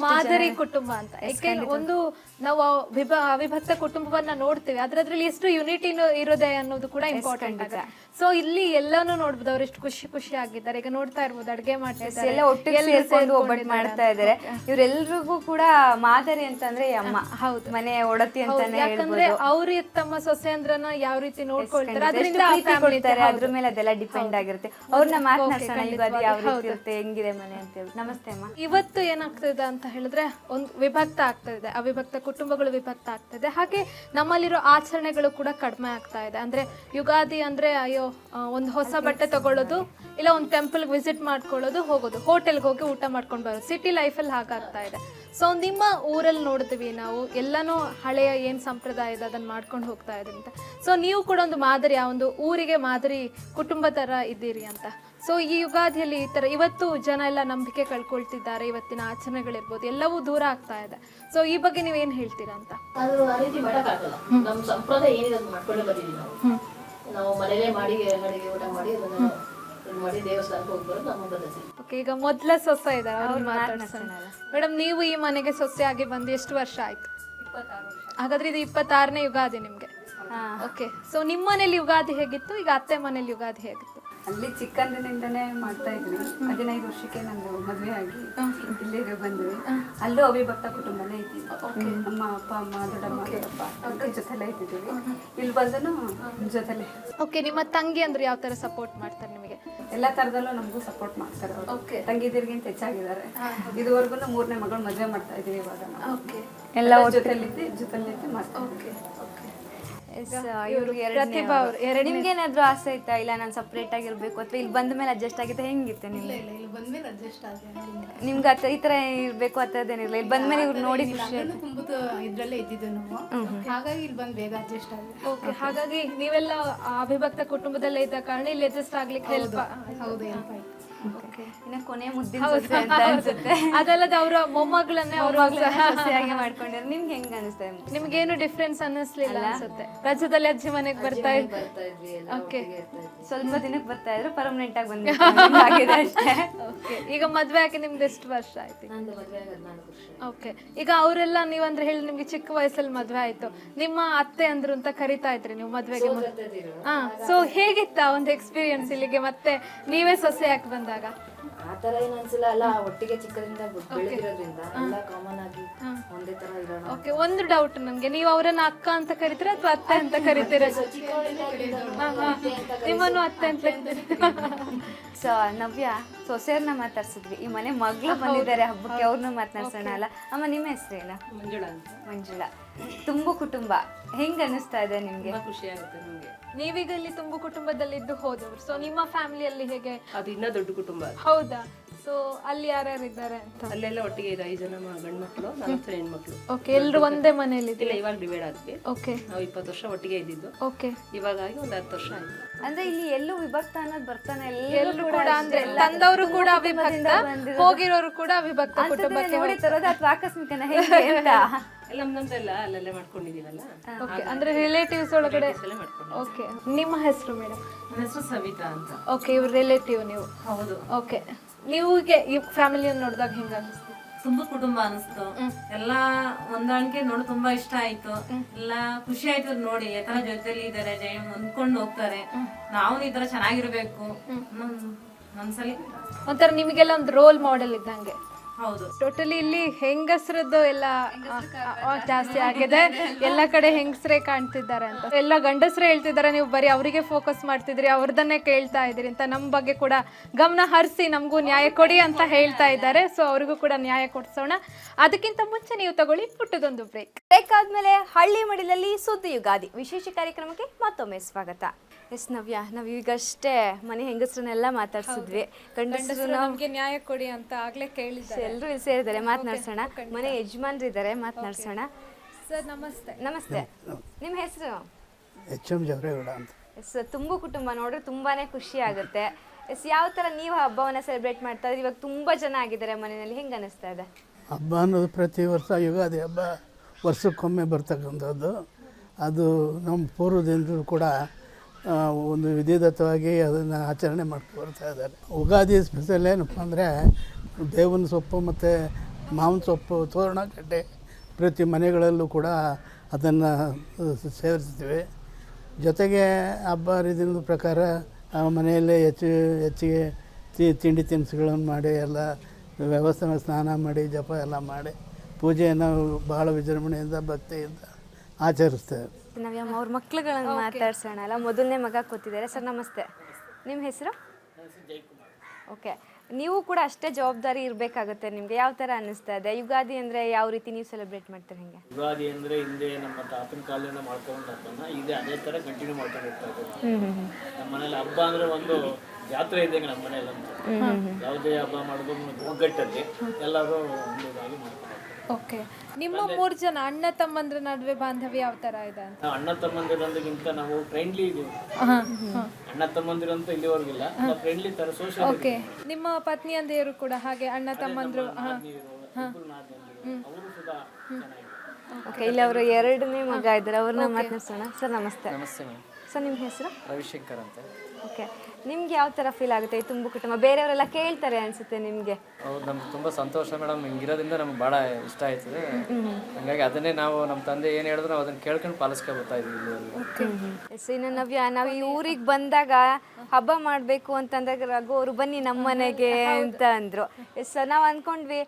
[SPEAKER 1] ಮಾದರಿ ಕುಟುಂಬ ಅಂತ. ಯಾಕೆಂದ್ರೆ ಒಂದು ನಾವು ವಿಭ ಅವಿಭಕ್ತ ಕುಟುಂಬವನ್ನ ನೋಡ್ತೇವೆ. ಅದ್ರದ್ರಲ್ಲಿ ಅದ್ರಲ್ಲಿ ಎಷ್ಟು ಯುನಿಟಿ ಇರೋದೆ ಅನ್ನೋದು ಕೂಡ ಇಂಪಾರ್ಟೆಂಟ್ ಆಗುತ್ತೆ. ಸೊ ಇಲ್ಲಿ ಎಲ್ಲಾನು ನೋಡ್ಬೋದು ಅವ್ರು ಎಷ್ಟು ಖುಷಿ ಖುಷಿ ಆಗಿದ್ದಾರೆ. ಈಗ ನೋಡ್ತಾ ಇರ್ಬೋದು ಅಡುಗೆ ಮಾಡ್ತಿದ್ದಾರೆ
[SPEAKER 2] ಎಲ್ಲ ಒಟ್ಟಿಗೆ
[SPEAKER 1] ಎಲ್ರು
[SPEAKER 2] ಸೇರ್ಕೊಂಡು ಒಬ್ಬಟ್ಟು ಮಾಡ್ತಾ ಇದ್ದಾರೆ. ಇವರೆಲ್ಲರಿಗೂ ಕೂಡ ಮಾದರಿ ಅಂತಂದ್ರೆ ಅಮ್ಮ.
[SPEAKER 1] ಹೌದು.
[SPEAKER 2] ಮನೆ ಒಡತಿ ಅಂತಾನೆ
[SPEAKER 1] ಯಾಕಂದ್ರೆ ಅವ್ರ ತಮ್ಮ ಅಂದ್ರನ ಯಾವ ರೀತಿ ನೋಡ್ಕೊಳ್ತಾರೆ ಅದರಿಂದ
[SPEAKER 2] ಕೊಡ್ತಾರೆ ಅದ್ರ ಮೇಲೆ ಅದೆಲ್ಲ ಡಿಪೆಂಡ್ ಆಗಿರುತ್ತೆ. ಅವ್ರನ್ನ ಮಾತನಾಡ್ಸೋಣ ಅದು ಯಾವ ರೀತಿ. ಇರುತ್ತೆ ಹೆಂಗಿದೆ ಮನೆ ಅಂತ ಹೇಳಿ. ನಮಸ್ತೆ ಅಮ್ಮ.
[SPEAKER 1] ಇವತ್ತು ಏನಾಗ್ತದೆ ಅಂತ ಹೇಳಿದ್ರೆ ಒಂದು ವಿಭಕ್ತ ಆಗ್ತಾ ಇದೆ. ಅವಿಭಕ್ತ ಕುಟುಂಬಗಳು ವಿಭಕ್ತ ಆಗ್ತಾ ಇದೆ. ಹಾಗೆ ನಮ್ಮಲ್ಲಿರೋ ಆಚರಣೆಗಳು ಕೂಡ ಕಡಿಮೆ ಆಗ್ತಾ ಇದೆ. ಅಂದ್ರೆ ಯುಗಾದಿ ಅಂದ್ರೆ ಅಯ್ಯೋ ಒಂದು ಹೊಸ ಬಟ್ಟೆ ತಗೊಳ್ಳೋದು ಇಲ್ಲ ಒಂದು ಟೆಂಪಲ್ ವಿಸಿಟ್ ಮಾಡ್ಕೊಳ್ಳೋದು ಹೋಗೋದು. ಹೋಟೆಲ್ಗೆ ಹೋಗಿ ಊಟ ಮಾಡ್ಕೊಂಡು ಬರೋದು. ಸಿಟಿ ಲೈಫಲ್ಲಿ ಹಾಗಾಗ್ತಾ ಇದೆ. ಸೊ ನಿಮ್ಮ ಊರಲ್ಲಿ ನೋಡಿದ್ವಿ ನಾವು ಎಲ್ಲನೂ ಹಳೆಯ ಏನು ಸಂಪ್ರದಾಯ ಇದೆ ಅದನ್ನು ಮಾಡ್ಕೊಂಡು ಹೋಗ್ತಾ ಇದೆ ಅಂತ. ಸೊ ನೀವು ಕೂಡ ಒಂದು ಮಾದರಿ ಆ ಒಂದು ಊರಿಗೆ ಮಾದರಿ ಕುಟುಂಬ ಥರ ಇದ್ದೀರಿ ಅಂತ. ಸೊ ಈ ಯುಗಾದಿಯಲ್ಲಿ ಈ ಥರ ಇವತ್ತು ಜನ ಎಲ್ಲ ನಂಬಿಕೆ ಕಳ್ಕೊಳ್ತಿದ್ದಾರೆ ಇವತ್ತಿನ ಆಚರಣೆಗಳಿರ್ಬೋದು ಎಲ್ಲವೂ ದೂರ ಆಗ್ತಾ ಇದೆ. ಸೊ ಈ ಬಗ್ಗೆ ನೀವೇನು ಹೇಳ್ತೀರಾ ಅಂತ?
[SPEAKER 9] ಅದು ಆ ರೀತಿ ಮಾಡೋಕ್ಕಾಗಲ್ಲ ನಮ್ಮ ಸಂಪ್ರದಾಯ ಏನಿದೆ ಅದನ್ನ ನಾವು ನಾವು ಮನೇಲೇ ಮಾಡಿ ಅಡಿಗೆ ಊಟ ಮಾಡಿ ಅದನ್ನ ಮಾಡಿ ದೇವಸ್ಥಾನಕ್ಕೆ ಹೋಗಿ ಬರೋದು ನಮ್ಮ ಪದ್ಧತಿ
[SPEAKER 1] ಓಕೆ ಈಗ ಮೊದಲ ಸೊಸೆ ಇದ್ದಾರೆ ಅವ್ರು ಮಾತಾಡ್ಸೋಣ. ಮೇಡಮ್ ನೀವು ಈ ಮನೆಗೆ ಸೊಸೆ ಆಗಿ ಬಂದು ಎಷ್ಟು ವರ್ಷ ಆಯ್ತು? ಹಾಗಾದ್ರೆ ಇದು ಇಪ್ಪತ್ತಾರನೇ ಯುಗಾದಿ ನಿಮ್ಗೆ. ಓಕೆ ಸೊ ನಿಮ್ಮ ಮನೇಲಿ ಯುಗಾದಿ ಹೇಗಿತ್ತು? ಈಗ ಅತ್ತೆ ಮನೇಲಿ ಯುಗಾದಿ ಹೇಗಿತ್ತು?
[SPEAKER 10] ಅಲ್ಲಿ ಚಿಕ್ಕಂದಿನಿಂದನೇ ಮಾಡ್ತಾ ಇದ್ವಿ ಹದಿನೈದು ವರ್ಷಕ್ಕೆ ನಂದು ಮದುವೆ ಆಗಿ ಇಲ್ಲಿಗೆ ಬಂದ್ವಿ. ಅಲ್ಲೂ ಅವಿಭಕ್ತ ಕುಟುಂಬನೇ ಇದ್ದೀವಿ ನಮ್ಮ ಅಪ್ಪ ಅಮ್ಮ ದೊಡ್ಡಮ್ಮ ದೊಡ್ಡಪ್ಪ ಅವ್ರ ಜೊತೆಲೇ ಇದ್ದಿದ್ದೀವಿ. ಇಲ್ಲಿ ಬಂದನು ಜೊತೆಲೆ.
[SPEAKER 1] ಓಕೆ ನಿಮ್ಮ ತಂಗಿ ಅಂದ್ರೆ ಯಾವ ತರ ಸಪೋರ್ಟ್ ಮಾಡ್ತಾರೆ ನಿಮಗೆ?
[SPEAKER 10] ಎಲ್ಲ ತರದಲ್ಲೂ ನಮಗೂ ಸಪೋರ್ಟ್ ಮಾಡ್ತಾರೆ ಓಕೆ ತಂಗಿದಿರ್ಗಿಂತ ಹೆಚ್ಚಾಗಿದ್ದಾರೆ. ಇದುವರೆಗೂ ಮೂರನೇ ಮಗಳು ಮದುವೆ ಮಾಡ್ತಾ ಇದೀವಿ ಇವಾಗ
[SPEAKER 1] ಓಕೆ
[SPEAKER 10] ಎಲ್ಲ ಜೊತೆಲಿದ್ದು ಜೊತೆಲಿದ್ದು ಮಾಡ್ತಾ
[SPEAKER 1] ಪ್ರತಿಭಾ ಅವ್ರು ಎರಡನೇ
[SPEAKER 2] ನಿಮ್ಗೇನಾದ್ರೂ ಆಸೆ ಇತ್ತಾ? ಇಲ್ಲ ನಾನು ಸಪ್ರೇಟ್ ಆಗಿರ್ಬೇಕು ಅಥವಾ ಇಲ್ಲಿ ಬಂದ ಮೇಲೆ ಅಡ್ಜಸ್ಟ್ ಆಗಿತ್ತೆ ಹೆಂಗಿತ್ತು ನಿಮ್ಗೆ?
[SPEAKER 9] ಇಲ್ಲಿ ಬಂದ್ಮೇಲೆ ಅಡ್ಜಸ್ಟ್ ಆದ್ರೆ
[SPEAKER 2] ನಿಮ್ಗೆ ಈ ತರ ಇರ್ಬೇಕು ಅಥವಾ ಇಲ್ಲಿ ಬಂದ ಮೇಲೆ ಇವ್ರು ನೋಡಿ ಖುಷಿ
[SPEAKER 9] ತುಂಬುದು ಇದ್ರಲ್ಲೇ ಇದ್ದಿದ್ದು ನಾವು. ಹಾಗಾಗಿ ಇಲ್ಲಿ ಬಂದು ಬೇಗ ಅಡ್ಜಸ್ಟ್ ಆಗಿದೆ
[SPEAKER 1] ಓಕೆ ಹಾಗಾಗಿ ನೀವೆಲ್ಲ ಅವಿಭಕ್ತ ಕುಟುಂಬದಲ್ಲೇ ಇದ್ದ ಕಾರಣ ಇಲ್ಲಿ ಅಡ್ಜಸ್ಟ್ ಆಗ್ಲಿಕ್ಕೆ ಹೆಲ್ಪ್
[SPEAKER 9] ಹೌದು ಹೆಲ್ಪ್ ಆಯ್ತು.
[SPEAKER 2] ಇನ್ನ ಕೊನೆ ಮುದ್ದಿನ ಸೊಸೆ ಅಂತ ಅನ್ಸುತ್ತೆ.
[SPEAKER 1] ಅದಲ್ಲದೆ ಅವರ ಮೊಮ್ಮಗಳನ್ನೇ ಅವರು
[SPEAKER 2] ಸೊಸೆಯಾಗಿ ಮಾಡ್ಕೊಂಡಿರೋ ನಿಮ್ಗೆ ಹೆಂಗ್ ಅನಿಸ್ತದೆ
[SPEAKER 1] ನಿಮ್ಗೇನು ಡಿಫ್ರೆನ್ಸ್ ಅನ್ನಿಸ್ಲಿಲ್ಲ ಅನ್ಸುತ್ತೆ. ರಜದಲ್ಲಿ ಅಜ್ಜಿ ಮನೆಗೆ ಬರ್ತಾ ಇದ್ವಿ ಓಕೆ
[SPEAKER 2] ಸ್ವಲ್ಪ ದಿನಕ್ಕೆ ಬರ್ತಾ ಇದ್ರು ಪರ್ಮನೆಂಟ್ ಆಗಿ ಬಂದಿದೆ ಅಷ್ಟೇ.
[SPEAKER 1] ಓಕೆ ಈಗ ಮದ್ವೆ ಆಗಿ ನಿಮ್ದು ಎಷ್ಟು ವರ್ಷ ಆಯ್ತು? ಓಕೆ ಈಗ ಅವರೆಲ್ಲ ನೀವಂದ್ರೆ ಹೇಳಿ ನಿಮ್ಗೆ ಚಿಕ್ಕ ವಯಸ್ಸಲ್ಲಿ ಮದ್ವೆ ಆಯ್ತು. ನಿಮ್ಮ ಅತ್ತೆ ಅಂದ್ರು ಅಂತ ಕರಿತಾ ಇದ್ರಿ ನೀವು ಮದ್ವೆಗೆ ಹಾ ಸೊ ಹೇಗಿತ್ತ ಒಂದು ಎಕ್ಸ್ಪೀರಿಯನ್ಸ್ ಇಲ್ಲಿಗೆ ಮತ್ತೆ ನೀವೇ ಸೊಸೆ ಯಾಕೆ ಬಂದಾಗ?
[SPEAKER 9] ಆ ತರ ಏನ್ ಅನ್ಸಿಲ್ಲ ಎಲ್ಲ ಒಟ್ಟಿಗೆ ಚಿಕ್ಕದಿಂದ ಬೆಳೆದಿರೋದ್ರಿಂದ ಎಲ್ಲ ಕಾಮನ್ ಆಗಿ ಒಂದೇ ತರ ಇರೋಣ.
[SPEAKER 1] ಓಕೆ ಒಂದು ಡೌಟ್ ನನಗೆ ನೀವು ಅವರನ್ನ ಅಕ್ಕ ಅಂತ ಕರಿತೀರ ಅಥವಾ ಅತ್ತೆ ಅಂತ ಕರಿತೀರ. ನಿಮ್ಮನ್ನು ಅತ್ತೆ ಅಂತ
[SPEAKER 2] ಸೊ ನವ್ಯ ಸೊಸೆಯವ್ರನ್ನ ಮಾತಾಡ್ಸಿದ್ವಿ. ಈ ಮನೆ ಮಗಳು ಬಂದಿದ್ದಾರೆ ಹಬ್ಬಕ್ಕೆ ಅವ್ರನ್ನ ಮಾತನಾಡ್ಸೋಣ ಅಲ್ಲ? ಅಮ್ಮ ನಿಮ್ಮ ಹೆಸರೇನ?
[SPEAKER 10] ಮಂಜುಳಾ
[SPEAKER 2] ಮಂಜುಳಾ. ತುಂಬು ಕುಟುಂಬ. ಹೆಂಗ್ ಅನಿಸ್ತಾ ಇದೆ ನಿಮ್ಗೆ?
[SPEAKER 10] ಖುಷಿ ಆಗುತ್ತೆ ನಮಗೆ.
[SPEAKER 1] ನೀವೀಗ ಇಲ್ಲಿ ತುಂಬು ಕುಟುಂಬದಲ್ಲಿ ಇದ್ದು ಹೋದವರು. ಸೊ ನಿಮ್ಮ ಫ್ಯಾಮಿಲಿಯಲ್ಲಿ ಹೇಗೆ?
[SPEAKER 10] ಅದು ಇನ್ನ ದೊಡ್ಡ ಕುಟುಂಬ. ಅದು.
[SPEAKER 1] ಹೌದಾ? ಸೊ ಅಲ್ಲಿ ಯಾರ್ಯಾರು ಇದ್ದಾರೆ ಅಂತ?
[SPEAKER 10] ಅಲ್ಲೆಲ್ಲ ಒಟ್ಟಿಗೆ ಇದೆ ಐದು ಜನ ಗಂಡ್ ಗಂಡು ಮಕ್ಕಳು ನಾಲ್ಕು ಹೆಣ್ಮಕ್ಳು
[SPEAKER 1] ಓಕೆ ಎಲ್ಲರೂ ಒಂದೇ ಮನೆಯಲ್ಲಿ
[SPEAKER 10] ಇಲ್ಲ ಇವಾಗ ಡಿವೈಡ್ ಆದ್ವಿ.
[SPEAKER 1] ಓಕೆ
[SPEAKER 10] ನಾವು ಇಪ್ಪತ್ತು ವರ್ಷ ಒಟ್ಟಿಗೆ ಇದ್ದಿದ್ದು.
[SPEAKER 1] ಓಕೆ
[SPEAKER 10] ಇವಾಗಾಗಿ ಒಂದು ಹತ್ತು ವರ್ಷ ಆಯ್ತು.
[SPEAKER 2] ಅಂದ್ರೆ ಇಲ್ಲಿ ಎಲ್ಲೂ ವಿಭಕ್ತ ಅನ್ನೋದು ಬರ್ತಾನೆ.
[SPEAKER 1] ಎಲ್ಲರೂ ಕೂಡ ಅಂದ್ರೆ ತಂದವರು ಕೂಡ ಅವಿಭಕ್ತ ಹೋಗಿರೋರು ಕೂಡ ಅವಿಭಕ್ತ ಕುಟುಂಬಕ್ಕೆ
[SPEAKER 2] ನೋಡಿ ತರೋದು ಅಥವಾ ಆಕಸ್ಮಿಕನ ಹೇಗೆ ಅಂತ.
[SPEAKER 10] ಎಲ್ಲ ನಮ್ದೆಲ್ಲ ಅಲ್ಲೆಲ್ಲ ಮಾಡ್ಕೊಂಡಿದೀವಲ್ಲ
[SPEAKER 1] ಓಕೆ ಅಂದ್ರೆ ರಿಲೇಟಿವ್ಸ್ ಒಳಗಡೆ ಓಕೆ ನಿಮ್ಮ ಹೆಸರು ಮೇಡಮ್
[SPEAKER 10] ನನ್ನ ಹೆಸರು ಸವಿತಾ ಅಂತ.
[SPEAKER 1] ಓಕೆ ಇವ್ರ ರಿಲೇಟಿವ್ ನೀವು.
[SPEAKER 10] ಹೌದು.
[SPEAKER 1] ಓಕೆ ನೀವುಗೆ ಈ ಫ್ಯಾಮಿಲಿಯನ್ನು ನೋಡಿದಾಗ ಹೆಂಗ ಅನಿಸ್ತು?
[SPEAKER 11] ತುಂಬಾ ಕುಟುಂಬ ಅನಿಸ್ತು. ಎಲ್ಲ ಹೊಂದಾಣಿಕೆ ನೋಡಿ ತುಂಬಾ ಇಷ್ಟ ಆಯ್ತು. ಎಲ್ಲ ಖುಷಿ ಆಯ್ತು ನೋಡಿ ಎತ್ತರ ತರ ಜೊತೆಲಿ ಇದಾರೆ ಜಯ ಹೊಂದ್ಕೊಂಡು ಹೋಗ್ತಾರೆ. ನಾವು ಈ ತರ ಚೆನ್ನಾಗಿರ್ಬೇಕು. ಮನ್ಸಲ್ಲಿ
[SPEAKER 1] ಒಂಥರ ನಿಮಗೆಲ್ಲ ಒಂದು ರೋಲ್ ಮಾಡೆಲ್ ಇದ್ದಂಗೆ.
[SPEAKER 11] ಹೌದು.
[SPEAKER 1] ಟೋಟಲಿ ಇಲ್ಲಿ ಹೆಂಗಸ್ರದ್ದು ಎಲ್ಲ ಜಾಸ್ತಿ ಆಗಿದೆ. ಎಲ್ಲ ಕಡೆ ಹೆಂಗಸ್ರೇ ಕಾಣ್ತಿದ್ದಾರೆ ಅಂತ. ಎಲ್ಲ ಗಂಡಸ್ರೇ ಹೇಳ್ತಿದ್ದಾರೆ ನೀವು ಬರೀ ಅವರಿಗೆ ಫೋಕಸ್ ಮಾಡ್ತಿದ್ರಿ ಅವ್ರದನ್ನೇ ಕೇಳ್ತಾ ಇದ್ದೀರಿ ಅಂತ. ನಮ್ಮ ಬಗ್ಗೆ ಕೂಡ ಗಮನ ಹರಿಸಿ ನಮಗೂ ನ್ಯಾಯ ಕೊಡಿ ಅಂತ ಹೇಳ್ತಾ ಇದ್ದಾರೆ. ಸೊ ಅವ್ರಿಗೂ ಕೂಡ ನ್ಯಾಯ ಕೊಡಿಸೋಣ. ಅದಕ್ಕಿಂತ ಮುಂಚೆ ನೀವು ತಗೊಳ್ಳಿ ಪುಟ್ಟದೊಂದು ಬ್ರೇಕ್
[SPEAKER 2] ಬ್ರೇಕ್ ಆದ್ಮೇಲೆ ಹಳ್ಳಿ ಮಡಿಲಲ್ಲಿ ಸುದ್ದಿ ಯುಗಾದಿ ವಿಶೇಷ ಕಾರ್ಯಕ್ರಮಕ್ಕೆ ಮತ್ತೊಮ್ಮೆ ಸ್ವಾಗತ. ಎಸ್ ನವ್ಯ ನಾವು ಈಗಷ್ಟೇ ಮನೆ ಹೆಂಗಸ್ರನ್ನೆಲ್ಲ ಮಾತಾಡ್ಸಿದ್ವಿ. ಗಂಡಸರು
[SPEAKER 1] ನಮಗೆ ನ್ಯಾಯ ಕೊಡಿ ಅಂತ ಆಗ್ಲೇ ಕೇಳಿದ್ದಾರೆ.
[SPEAKER 2] ಎಲ್ಲರೂ ಇಲ್ಲಿ ಸೇರಿದ್ದಾರೆ ಮಾತನಾಡ್ಸೋಣ. ಮನೆ ಯಜಮಾನ್ರಿದ್ದಾರೆ. ಮಾತನಾಡ್ಸೋಣ.
[SPEAKER 1] ಸರ್ ನಮಸ್ತೆ.
[SPEAKER 2] ನಮಸ್ತೆ. ನಿಮ್ಮ ಹೆಸರು?
[SPEAKER 12] ಎಚ್ ಎಂ ಜವರೇಗೌಡ ಅಂತ.
[SPEAKER 2] ಎಸ್ ತುಂಬು ಕುಟುಂಬ ನೋಡ್ರೆ ತುಂಬಾನೇ ಖುಷಿ ಆಗುತ್ತೆ. ಎಸ್ ಯಾವ ಥರ ನೀವು ಹಬ್ಬವನ್ನ ಸೆಲೆಬ್ರೇಟ್ ಮಾಡ್ತಾ ಇದ್ದೀರಿ? ಇವಾಗ ತುಂಬಾ ಜನ ಆಗಿದ್ದಾರೆ ಮನೆಯಲ್ಲಿ. ಹೆಂಗೆ ಅನಿಸ್ತಾ ಇದೆ?
[SPEAKER 12] ಹಬ್ಬ ಅನ್ನೋದು ಪ್ರತಿ ವರ್ಷ ಯುಗಾದಿ ಹಬ್ಬ ವರ್ಷಕ್ಕೊಮ್ಮೆ ಬರ್ತಕ್ಕಂಥದ್ದು. ಅದು ನಮ್ಮ ಪೂರ್ವದಿಂದಲೂ ಕೂಡ ಒಂದು ವಿಧಿದತ್ತವಾಗಿ ಅದನ್ನು ಆಚರಣೆ ಮಾಡ್ಕೊ ಬರ್ತಾ ಇದ್ದಾರೆ. ಉಗಾದಿ ಸ್ಪೆಷಲ್ ಏನಪ್ಪ ಅಂದರೆ ಬೇವಿನ ಸೊಪ್ಪು ಮತ್ತು ಮಾವಿನ ಸೊಪ್ಪು, ತೋರಣ ಕಟ್ಟೆ ಪ್ರತಿ ಮನೆಗಳಲ್ಲೂ ಕೂಡ ಅದನ್ನು ಸೇರಿಸ್ತೀವಿ. ಜೊತೆಗೆ ಹಬ್ಬ, ಹರಿದಿನದ ಪ್ರಕಾರ ಮನೆಯಲ್ಲೇ ಹೆಚ್ಚು, ಹೆಚ್ಚಿಗೆ ತಿಂಡಿ ತಿನಿಸುಗಳನ್ನು ಮಾಡಿ, ಎಲ್ಲ ವ್ಯವಸ್ಥೆ ಸ್ನಾನ ಮಾಡಿ, ಜಪ ಎಲ್ಲ ಮಾಡಿ, ಪೂಜೆಯನ್ನು ಬಹಳ ವಿಜೃಂಭಣೆಯಿಂದ ಭಕ್ತಿಯಿಂದ ಆಚರಿಸ್ತೇವೆ.
[SPEAKER 2] ನಾವ್ಯಮ್ಮ ಅವ್ರ ಮಕ್ಳುಗಳನ್ನ ಮಾತಾಡ್ಸೋಣ ಅಲ್ಲ? ಮೊದಲನೇ ಮಗ ಕೂತಿದ್ದಾರೆ. ಸರ್ ನಮಸ್ತೆ. ನಿಮ್ಮ ಹೆಸರು? ಓಕೆ ನೀವು ಕೂಡ ಅಷ್ಟೇ ಜವಾಬ್ದಾರಿ ಇರಬೇಕಾಗುತ್ತೆ ನಿಮಗೆ. ಯಾವ ಥರ ಅನ್ನಿಸ್ತಾ ಇದೆ? ಯುಗಾದಿ ಅಂದರೆ ಯಾವ ರೀತಿ ನೀವು ಸೆಲೆಬ್ರೇಟ್ ಮಾಡ್ತೀರಿ ಹಿಂಗೆ?
[SPEAKER 13] ಯುಗಾದಿ ಅಂದರೆ ಹಿಂದೆ ನಮ್ಮ ತಾತನ ಕಾಲದಿಂದ ಮಾಡ್ಕೊಂಡು ಹಬ್ಬನ ಇದೆ ಅದೇ ಥರ ಕಂಟಿನ್ಯೂ ಮಾಡ್ಕೊಂಡು ಇರ್ತಾ ಇದ್ದೀವಿ.
[SPEAKER 2] ಹ್ಮ್, ಹ್ಮ್, ಹ್ಮ್.
[SPEAKER 13] ನಮ್ಮ ಮನೇಲಿ ಹಬ್ಬ ಅಂದರೆ ಒಂದು ಜಾತ್ರೆ ಇದೆ ನಮ್ಮ ಮನೇಲಿ ಅಂತ.
[SPEAKER 2] ಹ್ಮ್.
[SPEAKER 13] ಯಾವುದೇ ಹಬ್ಬ ಮಾಡಿದ್ರು ಒಗ್ಗಟ್ಟಲ್ಲಿ ಎಲ್ಲರೂ ಒಂದು ಇದಾಗಿ ಮಾಡ್ಕೊಂಡು
[SPEAKER 1] ಓಕೆ. ನಿಮ್ಮ ಮೂರು ಜನ ಅಣ್ಣ ತಮ್ಮಂದ್ರ ನಡುವೆ ಬಾಂಧವ್ಯ ಯಾವ ತರ ಇದೆ ಅಂತ?
[SPEAKER 13] ನಾವು ಅಣ್ಣ ತಮ್ಮಂದಿರಂದಕ್ಕಿಂತ ನಾವು ಫ್ರೆಂಡ್ಲಿ ಇದೀವಿ.
[SPEAKER 1] ಅಣ್ಣ ಹಾಂ.
[SPEAKER 13] ಅಣ್ಣ ತಮ್ಮಂದಿರಂತೂ ಇಲ್ಲಿವರೆಗಿಲ್ಲ. ನಾವು ಫ್ರೆಂಡ್ಲಿ ತರ ಸೋಷಿಯಲ್
[SPEAKER 1] ಓಕೆ. ನಿಮ್ಮ ಪತ್ನಿ ಅಂದೆಯರು ಕೂಡ ಹಾಗೆ ಅಣ್ಣ ತಮ್ಮಂದ್ರು ಹಾ.
[SPEAKER 13] ಅವರು ಸುಧಾ
[SPEAKER 2] ಓಕೆ ಇಲ್ಲಿ ಅವರು ಎರಡನೇ ಮಗ ಇದ್ದಾರೆ. ಅವ್ರನ್ನ ಮಾತನಾಡ್ಸೋಣ. ಸರ್ ನಮಸ್ತೆ.
[SPEAKER 14] ನಮಸ್ತೆ ಮೇಡಮ್.
[SPEAKER 2] ಸರ್ ನಿಮ್ಮ ಹೆಸರು?
[SPEAKER 14] ರವಿಶಂಕರ್ ಅಂತ.
[SPEAKER 2] ಓಕೆ. ನಿಮ್ಗೆ ಯಾವ ತರ ಫೀಲ್ ಆಗುತ್ತೆ ಈ ತುಂಬು ಕುಟುಂಬ? ಬೇರೆಯವರೆಲ್ಲ ಕೇಳ್ತಾರೆ ಅನ್ಸುತ್ತೆ ನಿಮ್ಗೆ.
[SPEAKER 14] ಹೌದು ನಮ್ಗೆ ತುಂಬ ಸಂತೋಷ ಮೇಡಮ್. ಹಿಂಗಿರೋದ್ರಿಂದ ನಮ್ಗೆ ಬಹಳ ಇಷ್ಟ ಆಯ್ತದೆ. ಹಂಗಾಗಿ ಅದನ್ನೇ ನಾವು ನಮ್ಮ ತಂದೆ ಏನು ಹೇಳಿದ್ರು ನಾವು ಅದನ್ನ ಕೇಳ್ಕೊಂಡು ಪಾಲಿಸ್ಕೊ ಬರ್ತಾ ಇದೀವಿ
[SPEAKER 2] ಎಸ್ ಇನ್ನು ನವ್ಯ ನಾವು ಈ ಊರಿಗೆ ಬಂದಾಗ ಹಬ್ಬ ಮಾಡಬೇಕು ಅಂತಂದಾಗ ರಘು ಅವರು ಬನ್ನಿ ನಮ್ಮ ಮನೆಗೆ ಅಂತ ಅಂದ್ರು. ಎಸ್ ನಾವ್ ಅನ್ಕೊಂಡ್ವಿ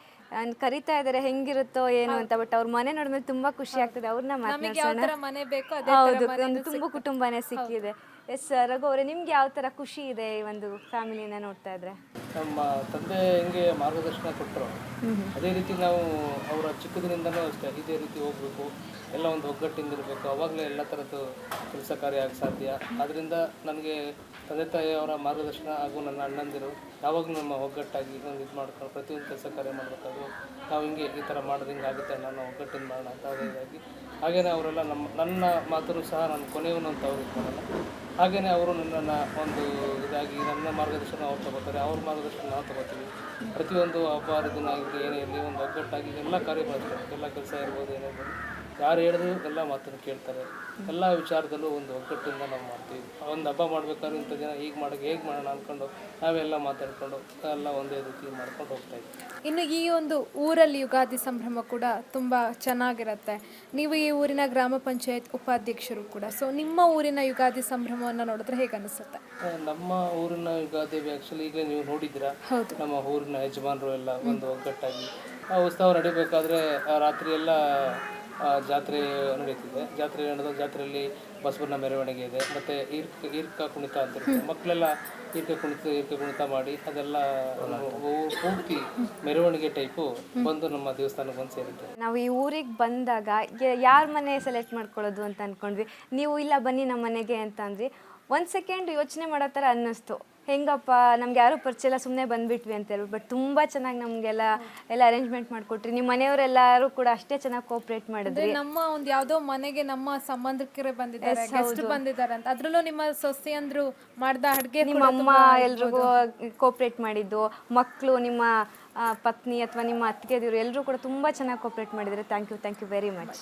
[SPEAKER 2] ಕರಿತಾ ಇದಾರೆ ಹೆಂಗಿರುತ್ತೋ ಏನು ಅಂತ ಬಟ್ ಅವ್ರ ಮನೆ ನೋಡಿದ್ರೆ ತುಂಬಾ ಖುಷಿ ಆಗ್ತದೆ. ಅವ್ರನ್ನ
[SPEAKER 1] ನಮಗೆ ಯಾವ ಥರ
[SPEAKER 2] ಮಾತನಾಡ್ಸೋಣ
[SPEAKER 1] ಮನೆ ಬೇಕೋ ಅದೇ ಥರ
[SPEAKER 2] ಹೌದು ಒಂದು ತುಂಬ ಕುಟುಂಬನೇ ಸಿಕ್ಕಿದೆ. ಎಸ್ ರಘು ಅವರೇ ನಿಮ್ಗೆ ಯಾವ ಥರ ಖುಷಿ ಇದೆ ಈ ಒಂದು ಫ್ಯಾಮಿಲಿನ ನೋಡ್ತಾ ಇದ್ರೆ?
[SPEAKER 14] ನಮ್ಮ ತಂದೆ ಹೆಂಗೆ ಮಾರ್ಗದರ್ಶನ ಕೊಟ್ಟರು ಅದೇ ರೀತಿ ನಾವು ಅವರ ಚಿಕ್ಕದಿನಿಂದನೂ ಅಷ್ಟೇ ಇದೇ ರೀತಿ ಹೋಗಬೇಕು ಎಲ್ಲ ಒಂದು ಒಗ್ಗಟ್ಟಿಂದ ಇರಬೇಕು ಅವಾಗಲೇ ಎಲ್ಲ ಥರದ್ದು ಕೆಲಸ ಕಾರ್ಯ ಆಗ ಸಾಧ್ಯ. ಆದ್ದರಿಂದ ನನಗೆ ತಂದೆ ತಾಯಿಯವರ ಮಾರ್ಗದರ್ಶನ ಹಾಗೂ ನನ್ನ ಅಣ್ಣಂದಿರು ಯಾವಾಗಲೂ ನಮ್ಮ ಒಗ್ಗಟ್ಟಾಗಿ ಒಂದು ಇದು ಮಾಡ್ಕೊಂಡು ಪ್ರತಿಯೊಂದು ಕೆಲಸ ಕಾರ್ಯ ಮಾಡಬೇಕಾದ್ರು ನಾವು ಹಿಂಗೆ ಈ ಥರ ಮಾಡೋದು ಹಿಂಗೆ ಆಗುತ್ತೆ ನಾನು ಒಗ್ಗಟ್ಟಿಂದ ಮಾಡೋಣ ಅಂತ ಹಾಗೆಯೇ ಅವರೆಲ್ಲ ನಮ್ಮ, ನನ್ನ ಮಾತನ್ನು ಸಹ ನಾನು ಕೊನೆಯವನು ಅಂತ ಅವ್ರಿಗೆ ಇದು ಮಾಡಲ್ಲ ಹಾಗೆಯೇ ಅವರು ನನ್ನನ್ನು ಒಂದು ಇದಾಗಿ ನನ್ನ ಮಾರ್ಗದರ್ಶನ ಅವ್ರು ತಗೋತಾರೆ, ಅವ್ರ ಮಾರ್ಗದರ್ಶನ ನಾವು ತಗೋತೀವಿ ಪ್ರತಿಯೊಂದು ಹಬ್ಬ ಹರಿದಿನ ಆಗಿರಲಿ, ಏನೇ ಇರಲಿ, ಒಂದು ಒಗ್ಗಟ್ಟಾಗಿ ಎಲ್ಲ ಕಾರ್ಯಗಳು ಎಲ್ಲ ಕೆಲಸ ಇರ್ಬೋದು, ಏನೇ ಇರ್ಬೋದು. ಯಾರು ಹೇಳಿದ್ರು ಎಲ್ಲ ಮಾತನ್ನು ಕೇಳ್ತಾರೆ. ಎಲ್ಲ ವಿಚಾರದಲ್ಲೂ ಒಂದು ಒಗ್ಗಟ್ಟಿಂದ ನಾವು ಮಾಡ್ತೀವಿ. ಒಂದು ಹಬ್ಬ ಮಾಡ್ಬೇಕಾದ್ರೆ ಇಂಥ ದಿನ ಹೀಗೆ ಮಾಡೋಕೆ ಹೇಗೆ ಮಾಡೋಣ ಅಂದ್ಕೊಂಡು ನಾವೆಲ್ಲ ಮಾತಾಡ್ಕೊಂಡು ಎಲ್ಲ ಒಂದೇ ರೀತಿ ಮಾಡ್ಕೊಂಡು ಹೋಗ್ತಾ ಇದ್ವಿ.
[SPEAKER 1] ಇನ್ನು ಈ ಒಂದು ಊರಲ್ಲಿ ಯುಗಾದಿ ಸಂಭ್ರಮ ಕೂಡ ತುಂಬ ಚೆನ್ನಾಗಿರುತ್ತೆ. ನೀವು ಈ ಊರಿನ ಗ್ರಾಮ ಪಂಚಾಯತ್ ಉಪಾಧ್ಯಕ್ಷರು ಕೂಡ. ಸೊ ನಿಮ್ಮ ಊರಿನ ಯುಗಾದಿ ಸಂಭ್ರಮವನ್ನು ನೋಡಿದ್ರೆ ಹೇಗೆ ಅನಿಸುತ್ತೆ?
[SPEAKER 14] ನಮ್ಮ ಊರಿನ ಯುಗಾದಿ ಆ್ಯಕ್ಚುಲಿ ಈಗ ನೀವು ನೋಡಿದ್ದೀರಾ? ನಮ್ಮ ಊರಿನ ಯಜಮಾನರು ಎಲ್ಲ ಒಂದು ಒಗ್ಗಟ್ಟಾಗಿ. ಆ ಉತ್ಸವ ನಡಿಬೇಕಾದ್ರೆ ರಾತ್ರಿ ಎಲ್ಲ ಜಾತ್ರೆ ನಡೀತಿದೆ. ಜಾತ್ರೆ ನಡೆದ ಜಾತ್ರೆಯಲ್ಲಿ ಬಸವನ ಮೆರವಣಿಗೆ ಇದೆ. ಮತ್ತು ಈರ್ಕ ಈರ್ಕ ಕುಣಿತ ಅಂತ ಮಕ್ಕಳೆಲ್ಲ ಈರ್ಕ ಕುಣಿತ ಈರ್ಕ ಕುಣಿತ ಮಾಡಿ ಅದೆಲ್ಲ ಪೂರ್ತಿ ಮೆರವಣಿಗೆ ಟೈಪು ಬಂದು ನಮ್ಮ ದೇವಸ್ಥಾನಕ್ಕೆ ಬಂದು ಸೇರುತ್ತೆ.
[SPEAKER 2] ನಾವು ಈ ಊರಿಗೆ ಬಂದಾಗ ಯಾರ ಮನೆ ಸೆಲೆಕ್ಟ್ ಮಾಡ್ಕೊಳ್ಳೋದು ಅಂತ ಅನ್ಕೊಂಡ್ವಿ. ನೀವು ಇಲ್ಲ ಬನ್ನಿ ನಮ್ಮ ಮನೆಗೆ ಅಂತ ಅಂದ್ವಿ. ಒಂದು ಸೆಕೆಂಡ್ ಯೋಚನೆ ಮಾಡೋ ಥರ ಅನ್ನಿಸ್ತು. ಹೆಂಗಪ್ಪ ನಮ್ಗೆ ಯಾರು ಪರಿಚಯ ಸುಮ್ಮನೆ ಬಂದ್ಬಿಟ್ವಿ ಅಂತ ಹೇಳ್ಬಿಟ್ಟು. ಬಟ್ ತುಂಬ ಚೆನ್ನಾಗಿ ನಮಗೆಲ್ಲ ಎಲ್ಲ ಅರೇಂಜ್ಮೆಂಟ್ ಮಾಡಿಕೊಟ್ರಿ. ನಿಮ್ಮ ಮನೆಯವರೆಲ್ಲರೂ ಕೂಡ ಅಷ್ಟೇ ಚೆನ್ನಾಗಿ ಕೋಪ್ರೇಟ್
[SPEAKER 1] ಮಾಡಿದ್ರು.
[SPEAKER 2] ಮಾಡಿದ್ರಿ
[SPEAKER 1] ನಮ್ಮ ಒಂದು ಯಾವ್ದೋ ಮನೆಗೆ ನಮ್ಮ ಸಂಬಂಧಿಕರೇ ಬಂದಿದ್ದಾರೆ ಗೆಸ್ಟ್ ಬಂದಿದ್ದಾರೆ ಅಂತ. ಅದ್ರಲ್ಲೂ ನಿಮ್ಮ ಸೊಸೆ ಅಂದ್ರು ಮಾಡ್ದ ಅಡ್ಗೆ
[SPEAKER 2] ನಿಮ್ಮ ಅಮ್ಮ ಎಲ್ರಿಗೂ ಕೋಪ್ರೇಟ್ ಮಾಡಿದ್ದು. ಮಕ್ಕಳು ನಿಮ್ಮ ಪತ್ನಿ ಅಥವಾ ನಿಮ್ಮ ಅತ್ತಿಗೆದಿರು ಎಲ್ಲರೂ ಕೂಡ ತುಂಬ ಚೆನ್ನಾಗಿ ಕೋಪ್ರೇಟ್ ಮಾಡಿದ್ದಾರೆ thank you thank you very much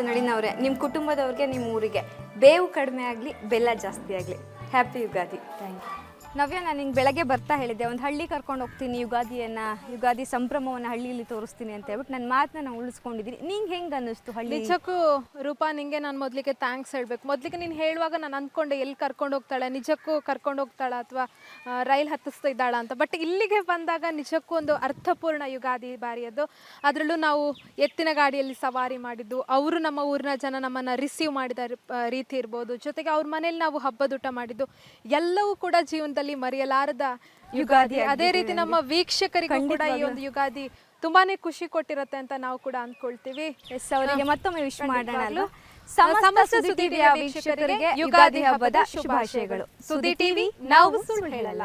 [SPEAKER 2] ನಳಿನವ್ರೆ ನಿಮ್ಮ ಕುಟುಂಬದವ್ರಿಗೆ ನಿಮ್ಮ ಊರಿಗೆ, ಬೇವು ಕಡಿಮೆ ಆಗಲಿ, ಬೆಲ್ಲ ಜಾಸ್ತಿ ಆಗಲಿ. Happy Ugadi. Thank you Navya, ನಾನು ನಿಂಗೆ ಬೆಳಗ್ಗೆ ಬರ್ತಾ ಹೇಳಿದ್ದೆ. ಒಂದು ಹಳ್ಳಿ ಕರ್ಕೊಂಡು ಹೋಗ್ತೀನಿ, ಯುಗಾದಿಯನ್ನು, ಯುಗಾದಿ ಸಂಭ್ರಮವನ್ನು ಹಳ್ಳಿಯಲ್ಲಿ ತೋರಿಸ್ತೀನಿ ಅಂತ ಹೇಳ್ಬಿಟ್ಟು ನನ್ನ ಮಾತನ್ನ ನಾನು ಉಳಿಸ್ಕೊಂಡಿದ್ದೀನಿ ನಿಂಗೆ ಹೆಂಗೆ ಅನ್ನಿಸ್ತು ಹಳ್ಳಿ?
[SPEAKER 1] ನಿಜಕ್ಕೂ ರೂಪಾ, ನಿಂಗೆ ನಾನು ಮೊದಲಿಗೆ ಥ್ಯಾಂಕ್ಸ್ ಹೇಳಬೇಕು. ಮೊದಲಿಗೆ ನೀನು ಹೇಳುವಾಗ ನಾನು ಅಂದ್ಕೊಂಡೆ ಎಲ್ಲಿ ಕರ್ಕೊಂಡು ಹೋಗ್ತಾಳೆ, ನಿಜಕ್ಕೂ ಕರ್ಕೊಂಡು ಹೋಗ್ತಾಳೆ ಅಥವಾ ರೈಲ್ ಹತ್ತಿಸ್ತಾ ಇದ್ದಾಳ ಅಂತ. ಬಟ್ ಇಲ್ಲಿಗೆ ಬಂದಾಗ ನಿಜಕ್ಕೂ ಒಂದು ಅರ್ಥಪೂರ್ಣ ಯುಗಾದಿ ಬಾರಿಯದು ಅದರಲ್ಲೂ ನಾವು ಎತ್ತಿನ ಗಾಡಿಯಲ್ಲಿ ಸವಾರಿ ಮಾಡಿದ್ದು. ಅವರು ನಮ್ಮ ಊರಿನ ಜನ ನಮ್ಮನ್ನು ರಿಸೀವ್ ಮಾಡಿದ ರೀತಿ ಇರ್ಬೋದು. ಜೊತೆಗೆ ಅವ್ರ ಮನೇಲಿ ನಾವು ಹಬ್ಬದೂಟ ಮಾಡಿದ್ದು. ಎಲ್ಲವೂ ಕೂಡ ಜೀವನದಲ್ಲಿ ಮರೆಯಲಾರದ ಯುಗಾದಿ ಅದೇ ರೀತಿ ನಮ್ಮ ವೀಕ್ಷಕರಿಗೂ ಕೂಡ ಈ ಒಂದು ಯುಗಾದಿ ತುಂಬಾನೇ ಖುಷಿ ಕೊಟ್ಟಿರತ್ತೆ ಅಂತ ನಾವು ಕೂಡ ಅಂದ್ಕೊಳ್ತೀವಿ.
[SPEAKER 2] ಎಸ್ ಅವರಿಗೆ ಮತ್ತೊಮ್ಮೆ ವಿಶ್ ಮಾಡೋಣ?
[SPEAKER 1] ಸಮಸ್ತ ಸುದ್ದಿ
[SPEAKER 2] ವೀಕ್ಷಕರಿಗೆ ಯುಗಾದಿ ಹಬ್ಬದ ಶುಭಾಶಯಗಳು.
[SPEAKER 1] ಸುದ್ದಿ ಟಿವಿ ನಾವು ಸುಳ್ಳು ಹೇಳಲ್ಲ.